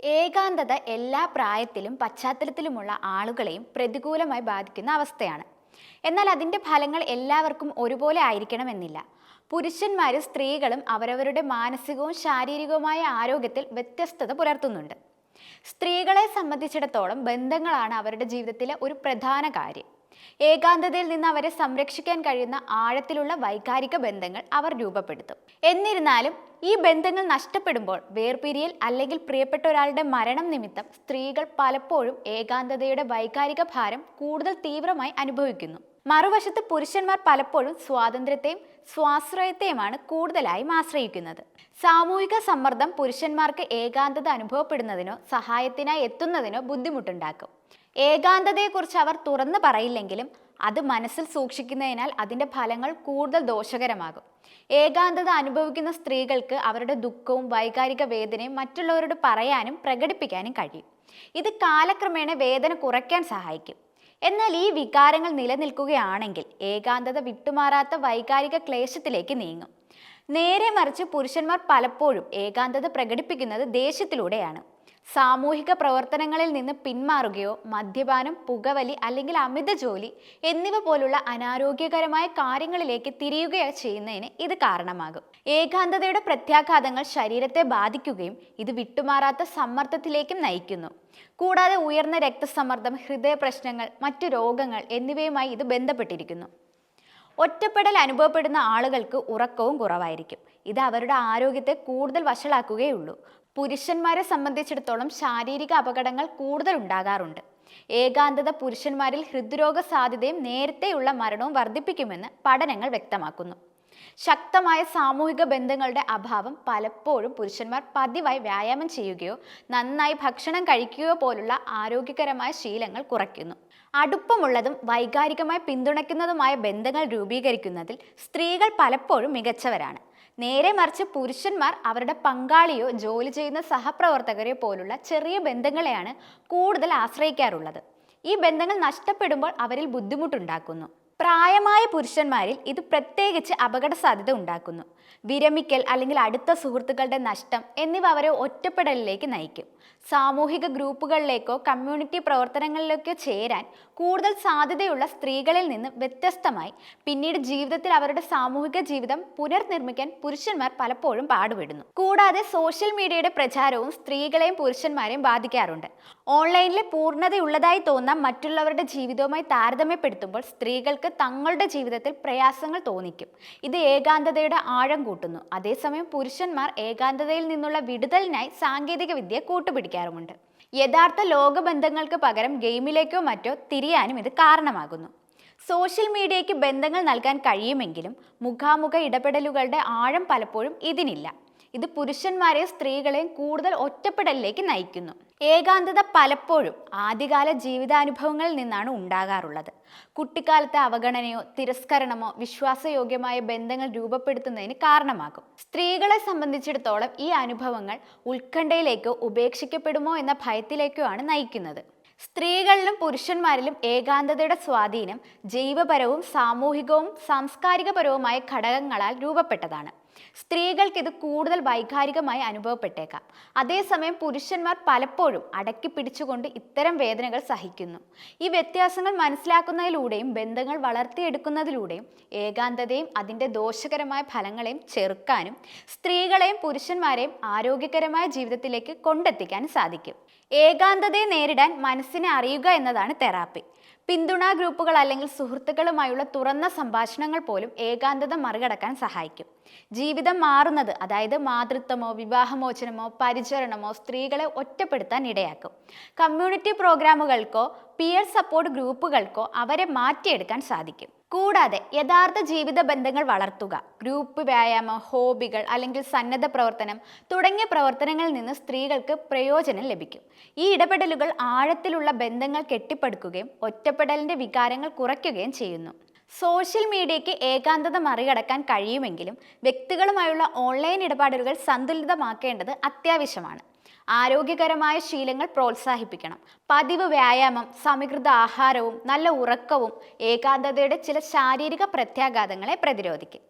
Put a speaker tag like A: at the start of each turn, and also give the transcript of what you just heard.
A: ഏകാന്തത എല്ലാ പ്രായത്തിലും പശ്ചാത്തലത്തിലുമുള്ള ആളുകളെയും പ്രതികൂലമായി ബാധിക്കുന്ന അവസ്ഥയാണ്. എന്നാൽ അതിന്റെ ഫലങ്ങൾ എല്ലാവർക്കും ഒരുപോലെ ആയിരിക്കണമെന്നില്ല. പുരുഷന്മാരും സ്ത്രീകളും അവരവരുടെ മാനസികവും ശാരീരികവുമായ ആരോഗ്യത്തിൽ വ്യത്യസ്തത പുലർത്തുന്നുണ്ട്. സ്ത്രീകളെ സംബന്ധിച്ചിടത്തോളം ബന്ധങ്ങളാണ് അവരുടെ ജീവിതത്തിലെ ഒരു പ്രധാന കാര്യം. ഏകാന്തതയിൽ നിന്ന് അവരെ സംരക്ഷിക്കാൻ കഴിയുന്ന ആഴത്തിലുള്ള വൈകാരിക ബന്ധങ്ങൾ അവർ രൂപപ്പെടുത്തും. എന്നിരുന്നാലും ഈ ബന്ധങ്ങൾ നഷ്ടപ്പെടുമ്പോൾ വേർപിരിയൽ അല്ലെങ്കിൽ പ്രിയപ്പെട്ട ഒരാളുടെ മരണം നിമിത്തം സ്ത്രീകൾ പലപ്പോഴും ഏകാന്തതയുടെ വൈകാരിക ഭാരം കൂടുതൽ തീവ്രമായി അനുഭവിക്കുന്നു. മറുവശത്ത് പുരുഷന്മാർ പലപ്പോഴും സ്വാതന്ത്ര്യത്തെയും സ്വാശ്രയത്തെയുമാണ് കൂടുതലായും ആശ്രയിക്കുന്നത്. സാമൂഹിക സമ്മർദ്ദം പുരുഷന്മാർക്ക് ഏകാന്തത അനുഭവപ്പെടുന്നതിനോ സഹായത്തിനായി എത്തുന്നതിനോ ബുദ്ധിമുട്ടുണ്ടാക്കും. ഏകാന്തതയെക്കുറിച്ച് അവർ തുറന്നു പറയില്ലെങ്കിലും അത് മനസ്സിൽ സൂക്ഷിക്കുന്നതിനാൽ അതിന്റെ ഫലങ്ങൾ കൂടുതൽ ദോഷകരമാകും. ഏകാന്തത അനുഭവിക്കുന്ന സ്ത്രീകൾക്ക് അവരുടെ ദുഃഖവും വൈകാരിക വേദനയും മറ്റുള്ളവരോട് പറയാനും പ്രകടിപ്പിക്കാനും കഴിയും. ഇത് കാലക്രമേണ വേദന കുറയ്ക്കാൻ സഹായിക്കും. എന്നാൽ ഈ വികാരങ്ങൾ നിലനിൽക്കുകയാണെങ്കിൽ ഏകാന്തത വിട്ടുമാറാത്ത വൈകാരിക ക്ലേശത്തിലേക്ക് നീങ്ങും. നേരെ മറിച്ച് പുരുഷന്മാർ പലപ്പോഴും ഏകാന്തത പ്രകടിപ്പിക്കുന്നത് ദേഷ്യത്തിലൂടെയാണ്. സാമൂഹിക പ്രവർത്തനങ്ങളിൽ നിന്ന് പിന്മാറുകയോ മദ്യപാനം പുകവലി അല്ലെങ്കിൽ അമിത ജോലി എന്നിവ പോലുള്ള അനാരോഗ്യകരമായ കാര്യങ്ങളിലേക്ക് തിരിയുകയോ ചെയ്യുന്നതിന് ഇത് കാരണമാകും. ഏകാന്തതയുടെ പ്രത്യാഘാതങ്ങൾ ശരീരത്തെ ബാധിക്കുകയും ഇത് വിട്ടുമാറാത്ത സമ്മർദ്ദത്തിലേക്കും നയിക്കുന്നു. കൂടാതെ ഉയർന്ന രക്തസമ്മർദ്ദം ഹൃദയ പ്രശ്നങ്ങൾ മറ്റു രോഗങ്ങൾ എന്നിവയുമായി ഇത് ബന്ധപ്പെട്ടിരിക്കുന്നു. ഒറ്റപ്പെടൽ അനുഭവപ്പെടുന്ന ആളുകൾക്ക് ഉറക്കവും കുറവായിരിക്കും. ഇത് അവരുടെ ആരോഗ്യത്തെ കൂടുതൽ വഷളാക്കുകയുള്ളൂ. പുരുഷന്മാരെ സംബന്ധിച്ചിടത്തോളം ശാരീരിക അപകടങ്ങൾ കൂടുതൽ ഉണ്ടാകാറുണ്ട്. ഏകാന്തത പുരുഷന്മാരിൽ ഹൃദ്രോഗ സാധ്യതയും നേരത്തെയുള്ള മരണവും വർദ്ധിപ്പിക്കുമെന്ന് പഠനങ്ങൾ വ്യക്തമാക്കുന്നു. ശക്തമായ സാമൂഹിക ബന്ധങ്ങളുടെ അഭാവം പലപ്പോഴും പുരുഷന്മാർ പതിവായി വ്യായാമം ചെയ്യുകയോ നന്നായി ഭക്ഷണം കഴിക്കുകയോ പോലുള്ള ആരോഗ്യകരമായ ശീലങ്ങൾ കുറയ്ക്കുന്നു. അടുപ്പമുള്ളതും വൈകാരികമായി പിന്തുണയ്ക്കുന്നതുമായ ബന്ധങ്ങൾ രൂപീകരിക്കുന്നതിൽ സ്ത്രീകൾ പലപ്പോഴും മികച്ചവരാണ്. നേരെ മറിച്ച് പുരുഷന്മാർ അവരുടെ പങ്കാളിയോ ജോലി ചെയ്യുന്ന സഹപ്രവർത്തകരെയോ പോലുള്ള ചെറിയ ബന്ധങ്ങളെയാണ് കൂടുതൽ ആശ്രയിക്കാറുള്ളത്. ഈ ബന്ധങ്ങൾ നഷ്ടപ്പെടുമ്പോൾ അവരിൽ ബുദ്ധിമുട്ടുണ്ടാക്കുന്നു. പ്രായമായ പുരുഷന്മാരിൽ ഇത് പ്രത്യേകിച്ച് അപകട സാധ്യത ഉണ്ടാക്കുന്നു. വിരമിക്കൽ അല്ലെങ്കിൽ അടുത്ത സുഹൃത്തുക്കളുടെ നഷ്ടം എന്നിവ അവരെ ഒറ്റപ്പെടലിലേക്ക് നയിക്കും. സാമൂഹിക ഗ്രൂപ്പുകളിലേക്കോ കമ്മ്യൂണിറ്റി പ്രവർത്തനങ്ങളിലേക്കോ ചേരാൻ കൂടുതൽ സാധ്യതയുള്ള സ്ത്രീകളിൽ നിന്ന് വ്യത്യസ്തമായി പിന്നീട് ജീവിതത്തിൽ അവരുടെ സാമൂഹിക ജീവിതം പുനർനിർമ്മിക്കാൻ പുരുഷന്മാർ പലപ്പോഴും പാടുപെടുന്നു. കൂടാതെ സോഷ്യൽ മീഡിയയുടെ പ്രചാരവും സ്ത്രീകളെയും പുരുഷന്മാരെയും ബാധിക്കാറുണ്ട്. ഓൺലൈനിലെ പൂർണതയുള്ളതായി തോന്നാം മറ്റുള്ളവരുടെ ജീവിതവുമായി താരതമ്യപ്പെടുത്തുമ്പോൾ സ്ത്രീകൾക്ക് തങ്ങളുടെ ജീവിതത്തിൽ പ്രയാസങ്ങൾ തോന്നിക്കും. ഇത് ഏകാന്തതയുടെ ആഴം കൂട്ടുന്നു. അതേസമയം പുരുഷന്മാർ ഏകാന്തതയിൽ നിന്നുള്ള വിടുതലിനായി സാങ്കേതിക വിദ്യ കൂട്ടുപിടിക്കാറുമുണ്ട്. യഥാർത്ഥ ലോകബന്ധങ്ങൾക്ക് പകരം ഗെയിമിലേക്കോ മറ്റോ തിരിയാനും ഇത് കാരണമാകുന്നു. സോഷ്യൽ മീഡിയയ്ക്ക് ബന്ധങ്ങൾ നൽകാൻ കഴിയുമെങ്കിലും മുഖാമുഖ ഇടപെടലുകളുടെ ആഴം പലപ്പോഴും ഇതിനില്ല. ഇത് പുരുഷന്മാരെയും സ്ത്രീകളെയും കൂടുതൽ ഒറ്റപ്പെടലിലേക്ക് നയിക്കുന്നു. ഏകാന്തത പലപ്പോഴും ആദ്യകാല ജീവിതാനുഭവങ്ങളിൽ നിന്നാണ് ഉണ്ടാകാറുള്ളത്. കുട്ടിക്കാലത്തെ അവഗണനയോ തിരസ്കരണമോ വിശ്വാസയോഗ്യമായ ബന്ധങ്ങൾ രൂപപ്പെടുത്തുന്നതിന് കാരണമാകും. സ്ത്രീകളെ സംബന്ധിച്ചിടത്തോളം ഈ അനുഭവങ്ങൾ ഉത്കണ്ഠയിലേക്കോ ഉപേക്ഷിക്കപ്പെടുമോ എന്ന ഭയത്തിലേക്കോ ആണ് നയിക്കുന്നത്. സ്ത്രീകളിലും പുരുഷന്മാരിലും ഏകാന്തതയുടെ സ്വാധീനം ജൈവപരവും സാമൂഹികവും സാംസ്കാരികപരവുമായ ഘടകങ്ങളാൽ രൂപപ്പെട്ടതാണ്. സ്ത്രീകൾക്ക് ഇത് കൂടുതൽ വൈകാരികമായി അനുഭവപ്പെട്ടേക്കാം. അതേസമയം പുരുഷന്മാർ പലപ്പോഴും അടക്കി പിടിച്ചുകൊണ്ട് ഇത്തരം വേദനകൾ സഹിക്കുന്നു. ഈ വ്യത്യാസങ്ങൾ മനസ്സിലാക്കുന്നതിലൂടെയും ബന്ധങ്ങൾ വളർത്തിയെടുക്കുന്നതിലൂടെയും ഏകാന്തതയും അതിന്റെ ദോഷകരമായ ഫലങ്ങളെയും ചെറുക്കാനും സ്ത്രീകളെയും പുരുഷന്മാരെയും ആരോഗ്യകരമായ ജീവിതത്തിലേക്ക് കൊണ്ടെത്തിക്കാനും സാധിക്കും. ഏകാന്തതയെ നേരിടാൻ മനസ്സിനെ അറിയുക എന്നതാണ് തെറാപ്പി. പിന്തുണാ ഗ്രൂപ്പുകൾ അല്ലെങ്കിൽ സുഹൃത്തുക്കളുമായുള്ള തുറന്ന സംഭാഷണങ്ങൾ പോലും ഏകാന്തത മറികടക്കാൻ സഹായിക്കും. ജീവിതം മാറുന്നത് അതായത് മാതൃത്വമോ വിവാഹമോചനമോ പരിചരണമോ സ്ത്രീകളെ ഒറ്റപ്പെടുത്താൻ ഇടയാക്കും. കമ്മ്യൂണിറ്റി പ്രോഗ്രാമുകൾക്കോ പിയർ സപ്പോർട്ട് ഗ്രൂപ്പുകൾക്കോ അവരെ മാറ്റിയെടുക്കാൻ സാധിക്കും. കൂടാതെ യഥാർത്ഥ ജീവിത ബന്ധങ്ങൾ വളർത്തുക ഗ്രൂപ്പ് വ്യായാമം ഹോബികൾ അല്ലെങ്കിൽ സന്നദ്ധ പ്രവർത്തനം തുടങ്ങിയ പ്രവർത്തനങ്ങളിൽ നിന്ന് സ്ത്രീകൾക്ക് പ്രയോജനം ലഭിക്കും. ഈ ഇടപെടലുകൾ ആഴത്തിലുള്ള ബന്ധങ്ങൾ കെട്ടിപ്പടുക്കുകയും ഒറ്റപ്പെടലിന്റെ വികാരങ്ങൾ കുറയ്ക്കുകയും ചെയ്യുന്നു. സോഷ്യൽ മീഡിയയ്ക്ക് ഏകാന്തത മറികടക്കാൻ കഴിയുമെങ്കിലും വ്യക്തികളുമായുള്ള ഓൺലൈൻ ഇടപാടുകൾ സന്തുലിതമാക്കേണ്ടത് അത്യാവശ്യമാണ്. ആരോഗ്യകരമായ ശീലങ്ങൾ പ്രോത്സാഹിപ്പിക്കണം. പതിവ് വ്യായാമം സമീകൃത ആഹാരവും നല്ല ഉറക്കവും ഏകാന്തതയുടെ ചില ശാരീരിക പ്രത്യാഘാതങ്ങളെ പ്രതിരോധിക്കും.